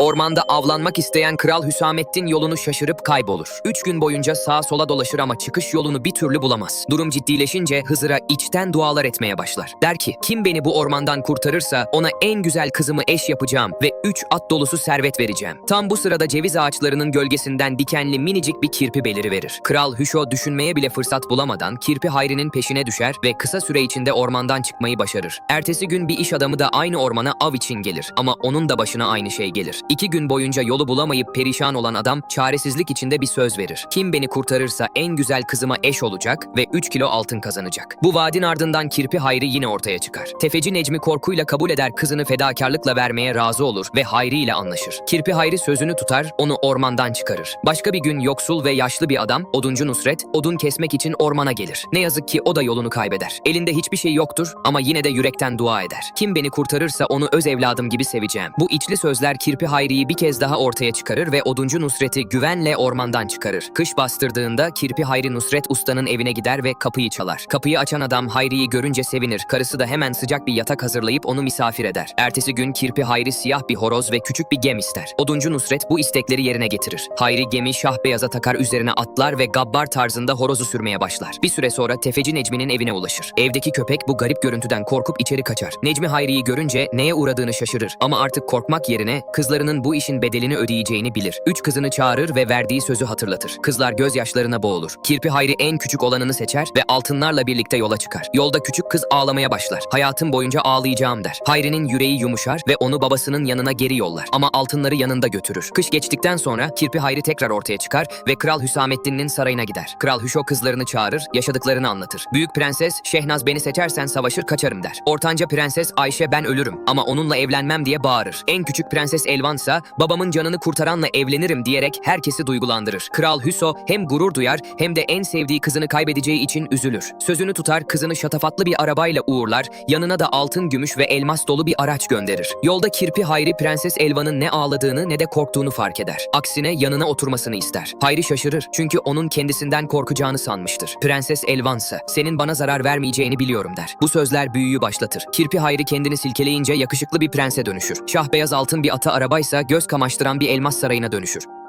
Ormanda avlanmak isteyen Kral Hüsamettin yolunu şaşırıp kaybolur. Üç gün boyunca sağa sola dolaşır ama çıkış yolunu bir türlü bulamaz. Durum ciddileşince Hızır'a içten dualar etmeye başlar. Der ki, kim beni bu ormandan kurtarırsa ona en güzel kızımı eş yapacağım ve üç at dolusu servet vereceğim. Tam bu sırada ceviz ağaçlarının gölgesinden dikenli minicik bir kirpi beliriverir. Kral Hüşo düşünmeye bile fırsat bulamadan kirpi Hayri'nin peşine düşer ve kısa süre içinde ormandan çıkmayı başarır. Ertesi gün bir iş adamı da aynı ormana av için gelir ama onun da başına aynı şey gelir. İki gün boyunca yolu bulamayıp perişan olan adam çaresizlik içinde bir söz verir. Kim beni kurtarırsa en güzel kızıma eş olacak ve 3 kilo altın kazanacak. Bu vaadin ardından kirpi Hayri yine ortaya çıkar. Tefeci Necmi korkuyla kabul eder kızını fedakarlıkla vermeye razı olur ve Hayri ile anlaşır. Kirpi Hayri sözünü tutar, onu ormandan çıkarır. Başka bir gün yoksul ve yaşlı bir adam, oduncu Nusret, odun kesmek için ormana gelir. Ne yazık ki o da yolunu kaybeder. Elinde hiçbir şey yoktur ama yine de yürekten dua eder. Kim beni kurtarırsa onu öz evladım gibi seveceğim. Bu içli sözler Kirpi Hayri'yi bir kez daha ortaya çıkarır ve oduncu Nusret'i güvenle ormandan çıkarır. Kış bastırdığında Kirpi Hayri Nusret ustanın evine gider ve kapıyı çalar. Kapıyı açan adam Hayri'yi görünce sevinir. Karısı da hemen sıcak bir yatak hazırlayıp onu misafir eder. Ertesi gün Kirpi Hayri siyah bir horoz ve küçük bir gem ister. Oduncu Nusret bu istekleri yerine getirir. Hayri gemi şah beyaza takar üzerine atlar ve gabbar tarzında horozu sürmeye başlar. Bir süre sonra tefeci Necmi'nin evine ulaşır. Evdeki köpek bu garip görüntüden korkup içeri kaçar. Necmi Hayri'yi görünce neye uğradığını şaşırır ama artık korkmak yerine kızlarının bu işin bedelini ödeyeceğini bilir. Üç kızını çağırır ve verdiği sözü hatırlatır. Kızlar gözyaşlarına boğulur. Kirpi Hayri en küçük olanını seçer ve altınlarla birlikte yola çıkar. Yolda küçük kız ağlamaya başlar. Hayatım boyunca ağlayacağım der. Hayri'nin yüreği yumuşar ve onu babasının yanına geri yollar. Ama altınları yanında götürür. Kış geçtikten sonra Kirpi Hayri tekrar ortaya çıkar ve Kral Hüsamettin'in sarayına gider. Kral Hüşo kızlarını çağırır, yaşadıklarını anlatır. Büyük prenses Şehnaz beni seçersen savaşır kaçarım der. Ortanca prenses Ayşe ben ölürüm ama onunla evlenmem diye bağırır. En küçük prenses Elvan ise babamın canını kurtaranla evlenirim diyerek herkesi duygulandırır. Kral Hüso hem gurur duyar hem de en sevdiği kızını kaybedeceği için üzülür. Sözünü tutar kızını şatafatlı bir arabayla uğurlar, yanına da altın gümüş ve elmas dolu bir araç gönderir. Yolda Kirpi Hayri Prenses Elvan'ın ne ağladığını ne de korktuğunu fark eder. Aksine yanına oturmasını ister. Hayri şaşırır çünkü onun kendisinden korkacağını sanmıştır. Prenses Elvan ise senin bana zarar vermeyeceğini biliyorum der. Bu sözler büyüyü başlatır. Kirpi Hayri kendini silkeleyince yakışıklı bir prense dönüşür. Şah beyaz altın bir ata arabaysa göz kamaştıran bir elmas sarayına dönüşür.